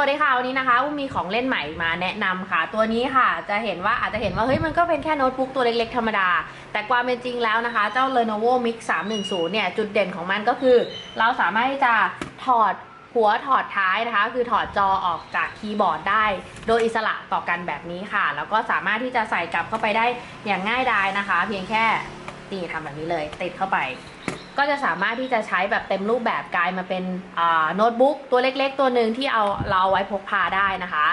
วัสดีค่ะวันนี้นะคะอุ้มมีของเล่นใหม่มาแนะนำค่ะ ตัวนี้ค่ะจะเห็นว่าอาจจะเห็นว่าเฮ้ยมันก็เป็นแค่โน้ตบุ๊กตัวเล็กๆธรรมดา แต่ความเป็นจริงแล้วนะคะ เจ้า Lenovo Mix 310 เนี่ย จุดเด่นของมันก็คือ เราสามารถที่จะถอดหัวถอดท้ายนะคะ คือถอดจอออกจากคีย์บอร์ดได้ โดยอิสระต่อกันแบบนี้ค่ะ แล้วก็สามารถที่จะใส่กลับเข้าไปได้อย่างง่ายดายนะคะ เพียงแค่นี่ทำแบบนี้เลย ติดเข้าไป ก็จะสามารถที่จะใช้แบบเต็มรูปแบบกลายมาเป็นโน้ตบุ๊กตัวเล็กๆ ตัวหนึ่งที่เอาเราเอาไว้พกพาได้นะคะ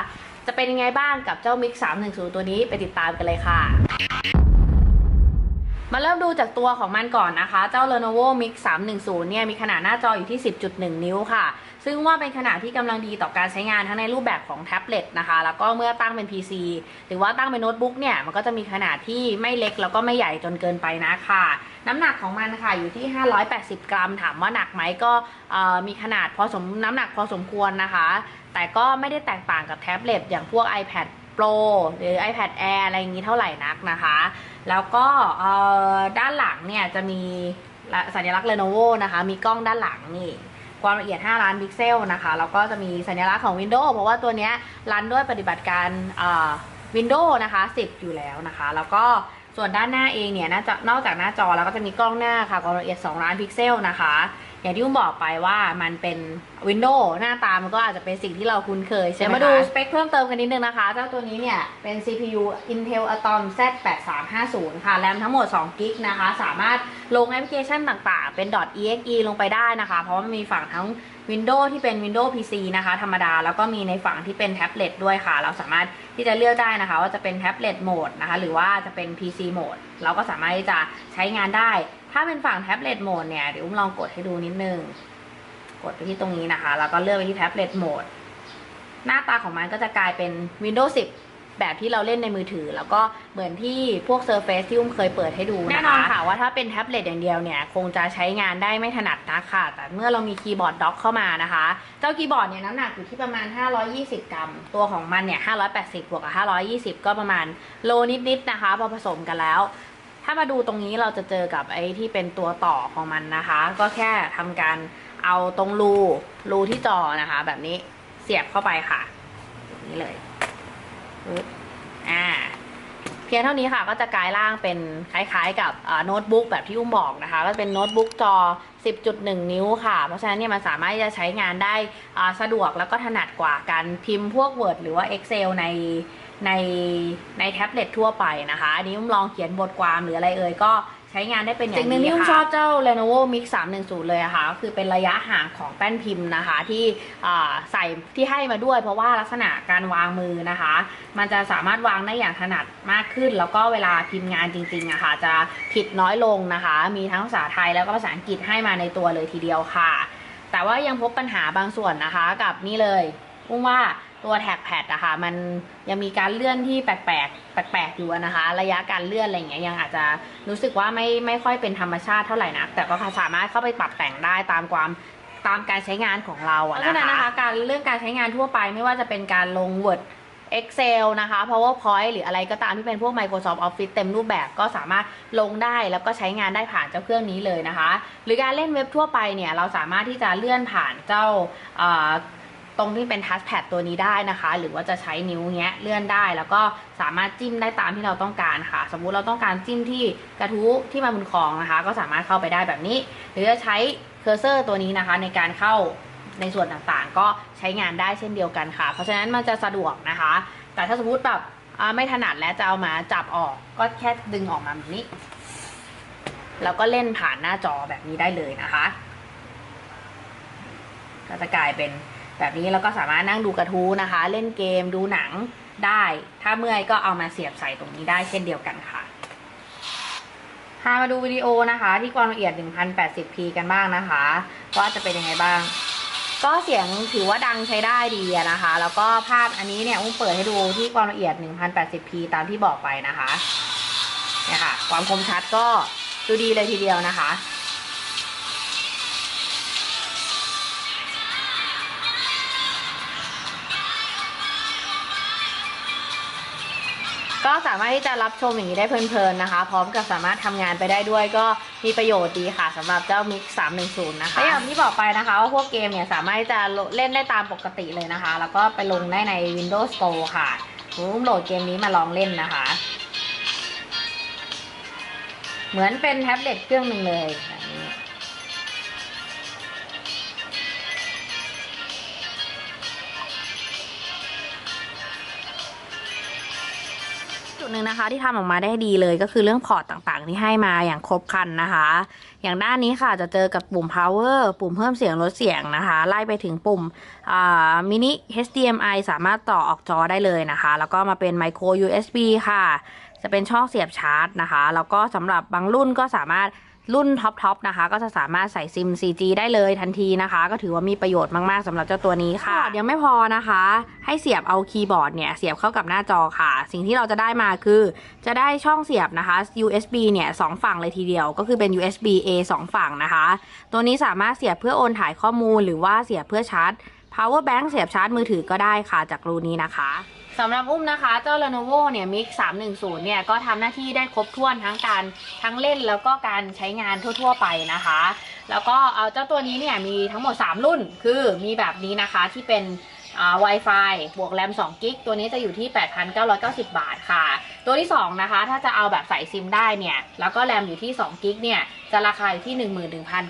จะเป็นยังไงบ้างกับเจ้า Mix 310 ตัวนี้ไปติดตามกันเลยค่ะ มาเริ่มดูจากตัวของมันก่อนนะคะ เจ้า Lenovo Mix 310 เนี่ย มีขนาดหน้าจออยู่ที่ 10.1 นิ้วค่ะ ซึ่งว่าเป็นขนาดที่กำลังดีต่อการใช้งานทั้งในรูปแบบของแท็บเล็ตนะคะ แล้วก็เมื่อตั้งเป็น PC หรือว่าตั้งเป็นโน้ตบุ๊กเนี่ย มันก็จะมีขนาดที่ไม่เล็กแล้วก็ไม่ใหญ่จนเกินไปนะค่ะ น้ำหนักของมันค่ะอยู่ที่ 580 กรัม ถามว่าหนักไหมก็มีขนาดพอสมน้ำหนักพอสมควรนะคะ แต่ก็ไม่ได้แตกต่างกับแท็บเล็ตอย่างพวก iPad Pro หรือ iPad Air อะไรอย่างนี้เท่าไหร่นักนะคะ แล้วก็ด้านหลังเนี่ยจะมีสัญลักษณ์ Lenovo นะคะ มีกล้องด้านหลังนี่ความละเอียด 5 ล้านพิกเซลนะคะ แล้วก็จะมีสัญลักษณ์ของ Windows เพราะว่าตัวเนี้ยรันด้วยปฏิบัติการ Windows นะคะ 10 อยู่แล้วนะคะ แล้วก็ส่วนด้านหน้าเองเนี่ยน่าจะนอกจากหน้าจอแล้วก็จะมีกล้องหน้าค่ะความละเอียด 2 ล้านพิกเซลนะคะ อย่างที่อุ้มบอกไปว่ามันเป็น Windows หน้าตามันก็อาจจะเป็นสิ่งที่เราคุ้นเคยใช่ไหมเดี๋ยวคะมาดูสเปคเพิ่มเติมกันนิดนึงนะคะ เจ้าตัวนี้เนี่ย เป็น CPU Intel Atom Z8350 ค่ะแรมทั้งหมด2กิกนะคะ สามารถลงแอปพลิเคชันต่างๆ เป็น .exe ลงไปได้นะคะ เพราะว่ามันมีฝั่งทั้ง Windows ที่เป็น Windows PC นะคะ ธรรมดา แล้วก็มีในฝั่งที่เป็นแท็บเล็ตด้วยค่ะ เราสามารถที่จะเลือกได้นะคะ ว่าจะเป็นแท็บเล็ตโหมดนะคะ หรือว่าจะเป็น PC โหมด เราก็สามารถที่จะใช้งานได้ ถ้าเป็นฝั่งแท็บเล็ตโหมดเนี่ยเดี๋ยวอุ้มลองกดให้ดูนิดนึง กดไปที่ตรงนี้นะคะ แล้วก็เลือกไปที่แท็บเล็ตโหมดหน้าตาของมันก็จะกลายเป็น Windows 10 แบบที่เราเล่นในมือถือ แล้วก็เหมือนที่พวก Surface ที่อุ้มเคยเปิดให้ดูนะคะแน่นอนค่ะว่าถ้าเป็นแท็บเล็ตอย่างเดียวเนี่ย คงจะใช้งานได้ไม่ถนัดนะค่ะ แต่เมื่อเรามีคีย์บอร์ดด็อกเข้ามานะคะ เจ้าคีย์บอร์ดเนี่ยน้ำหนักอยู่ที่ประมาณ 520 กรัม ตัวของมันเนี่ย 580 บวกกับ 520 ก็ประมาณโลนิดๆนะคะ พอผสมกันแล้ว ถ้ามาดูตรงนี้เราจะเจอกับไอ้ที่เป็นตัวต่อของมันนะคะ ก็แค่ทำการเอาตรงรูรูที่จอนะคะ แบบนี้เสียบเข้าไปค่ะ นี้เลยอ่าเพียงเท่านี้ค่ะก็จะกลายร่างเป็นคล้ายๆ กับโน้ตบุ๊กแบบที่อุ้มบอกนะคะ ก็เป็นโน้ตบุ๊กจอ 10.1 นิ้วค่ะ เพราะฉะนั้นเนี่ยมันสามารถที่จะใช้งานได้สะดวกแล้วก็ถนัดกว่าการพิมพ์พวก Word หรือว่า Excel ใน ในในแท็บเล็ตทั่วไปนะคะ อันนี้อุ้มลองเขียนบทความหรืออะไรเอ่ยก็ใช้งานได้เป็นอย่างดีสิ่งหนึ่งที่อุ้มค่ะชอบเจ้า Lenovo Mix 310 เลยอะค่ะก็คือเป็นระยะห่างของแป้นพิมพ์นะคะ ที่อ่าใส่ที่ให้มาด้วย เพราะว่าลักษณะการวางมือนะคะ มันจะสามารถวางได้อย่างถนัดมากขึ้น แล้วก็เวลาพิมพ์งานจริงๆอะค่ะจะผิดน้อยลงนะคะ มีทั้งภาษาไทยแล้วก็ภาษาอังกฤษให้มาในตัวเลยทีเดียวค่ะ แต่ว่ายังพบปัญหาบางส่วนนะคะกับนี่เลย อุ้มว่าตัวแท็กแพดอะค่ะมันยังมีการเลื่อนที่แปลกๆแปลกๆอยู่นะคะ ระยะการเลื่อนอะไรเงี้ยยังอาจจะรู้สึกว่าไม่ไม่ค่อยเป็นธรรมชาติเท่าไหร่นะแต่ก็สามารถเข้าไปปรับแต่งได้ตามความตามการใช้งานของเราอะนะคะเพราะฉะนั้นนะคะการเรื่องการใช้งานทั่วไปไม่ว่าจะเป็นการลง Word Excel นะคะ PowerPoint หรืออะไรก็ตามที่เป็นพวก Microsoft Office เต็มรูปแบบก็สามารถลงได้แล้วก็ใช้งานได้ผ่านเจ้าเครื่องนี้เลยนะคะ หรือการเล่นเว็บทั่วไปเนี่ยเราสามารถที่จะเลื่อนผ่านเจ้า ตรงที่เป็นทัชแพดตัวนี้ได้นะคะ หรือว่าจะใช้นิ้วเงี้ยเลื่อนได้ แล้วก็สามารถจิ้มได้ตามที่เราต้องการค่ะ สมมุติเราต้องการจิ้มที่กระทู้ที่มาบนคองนะคะ ก็สามารถเข้าไปได้แบบนี้ หรือจะใช้เคอร์เซอร์ตัวนี้นะคะ ในการเข้าในส่วนต่างๆ ก็ใช้งานได้เช่นเดียวกันค่ะ เพราะฉะนั้นมันจะสะดวกนะคะ แต่ถ้าสมมติแบบไม่ถนัดและจะเอามาจับออก ก็แค่ดึงออกมาแบบนี้ แล้วก็เล่นผ่านหน้าจอแบบนี้ได้เลยนะคะ ก็จะกลายเป็น แบบนี้แล้วก็สามารถนั่งดูกระทู้นะคะ เล่นเกมดูหนังได้ ถ้าเมื่อยก็เอามาเสียบใส่ตรงนี้ได้เช่นเดียวกันค่ะพามาดูวิดีโอนะคะ ที่ความละเอียด 1080p กันบ้างนะคะ ว่าจะเป็นยังไงบ้าง ก็เสียงถือว่าดังใช้ได้ดีนะคะ แล้วก็ภาพอันนี้เนี่ยอุ้มเปิดให้ดูที่ความละเอียด 1080p ตามที่บอกไปนะคะเนี่ยค่ะ ความคมชัดก็ดูดีเลยทีเดียวนะคะ ก็สามารถที่จะรับชมอย่างนี้ได้เพลินๆนะคะ พร้อมกับสามารถทำงานไปได้ด้วยก็มีประโยชน์ดีค่ะสำหรับเจ้า Mix 310 นะคะและอย่างที่บอกไปนะคะว่าพวกเกมเนี่ยสามารถที่จะเล่นได้ตามปกติเลยนะคะ แล้วก็ไปลงได้ใน Windows Store ค่ะผมโหลดเกมนี้มาลองเล่นนะคะ เหมือนเป็นแท็บเล็ตเครื่องหนึ่งเลย จุดหนึ่งนะคะที่ทำออกมาได้ดีเลยก็คือเรื่องพอร์ตต่างๆ ที่ให้มาอย่างครบครันนะคะ อย่างด้านนี้ค่ะจะเจอกับปุ่ม power ปุ่มเพิ่มเสียงลดเสียงนะคะ ไล่ไปถึงปุ่มมินิ HDMI สามารถต่อออกจอได้เลยนะคะ แล้วก็มาเป็น micro USB ค่ะ จะเป็นช่องเสียบชาร์จนะคะ แล้วก็สำหรับบางรุ่นก็สามารถ รุ่นท็อปทอปนะคะ ก็จะสามารถใส่ซิม 4G ได้เลยทันทีนะคะ ก็ถือว่ามีประโยชน์มากๆสำหรับเจ้าตัวนี้ค่ะยังไม่พอนะคะ ให้เสียบเอาคีย์บอร์ดเนี่ยเสียบเข้ากับหน้าจอค่ะ สิ่งที่เราจะได้มาคือ จะได้ช่องเสียบนะคะ USB เนี่ยสองฝั่งเลยทีเดียว ก็คือเป็น USB A สองฝั่งนะคะ ตัวนี้สามารถเสียบเพื่อโอนถ่ายข้อมูล หรือว่าเสียบเพื่อชาร์จ power bank เสียบชาร์จมือถือก็ได้ค่ะจากรูนี้นะคะ สำหรับอุ้มนะคะ เจ้า Lenovo เนี่ย Mix 310 เนี่ย ก็ทำหน้าที่ได้ครบถ้วนทั้งการทั้งเล่นแล้วก็การใช้งานทั่ว ๆ ไปนะคะ แล้วก็เอาเจ้าตัวนี้เนี่ย มีทั้งหมด 3 รุ่น คือมีแบบนี้นะคะที่เป็น Wi-Fi บวกแรม2กิกตัวนี้จะอยู่ที่ 8,990 บาทค่ะ ตัวที่ 2 นะคะ ถ้าจะเอาแบบใส่ซิมได้เนี่ย แล้วก็แรมอยู่ที่2กิกเนี่ย จะราคาอยู่ที่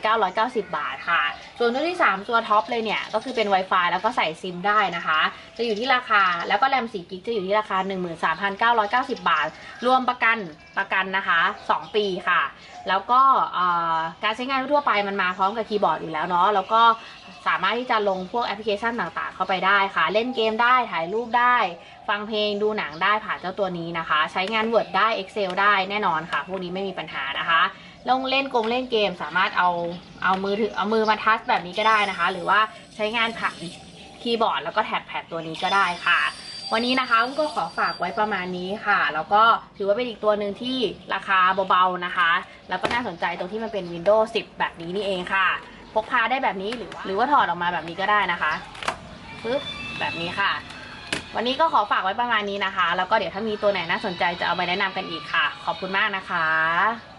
11,990 บาทค่ะ ส่วนตัวที่ 3 ตัวท็อปเลยเนี่ย ก็คือเป็น Wi-Fi แล้วก็ใส่ซิมได้นะคะ จะอยู่ที่ราคา แล้วก็แรม4กิกจะอยู่ที่ราคา 13,990 บาท รวมประกันประกันนะคะ 2 ปีค่ะ แล้วก็การใช้งานทั่วไปมันมาพร้อมกับคีย์บอร์ดอยู่แล้วเนาะ แล้วก็ สามารถที่จะลงพวกแอปพลิเคชันต่างๆ เข้าไปได้ค่ะ เล่นเกมได้ถ่ายรูปได้ ฟังเพลงดูหนังได้ผ่านเจ้าตัวนี้นะคะ ใช้งาน Word ได้ Excel ได้แน่นอนค่ะ พวกนี้ไม่มีปัญหานะคะลงเล่นกงเล่นเกมสามารถเอาเอามือถือเอามือมาทัชแบบนี้ก็ได้นะคะ หรือว่าใช้งานผ่านคีย์บอร์ดแล้วก็แท็บแพดตัวนี้ก็ได้ค่ะ วันนี้นะคะก็ขอฝากไว้ประมาณนี้ค่ะ แล้วก็ถือว่าเป็นอีกตัวหนึ่งที่ราคาเบาๆนะคะ แล้วก็น่าสนใจตรงที่มันเป็น Windows 10 แบบนี้นี่เองค่ะ พกพาได้แบบนี้หรือว่าหรือว่าถอดออกมาแบบนี้ก็ได้นะคะปึ๊บแบบนี้ค่ะ วันนี้ก็ขอฝากไว้ประมาณนี้นะคะ แล้วก็เดี๋ยวถ้ามีตัวไหนน่าสนใจจะเอาไปแนะนำกันอีกค่ะ ขอบคุณมากนะคะ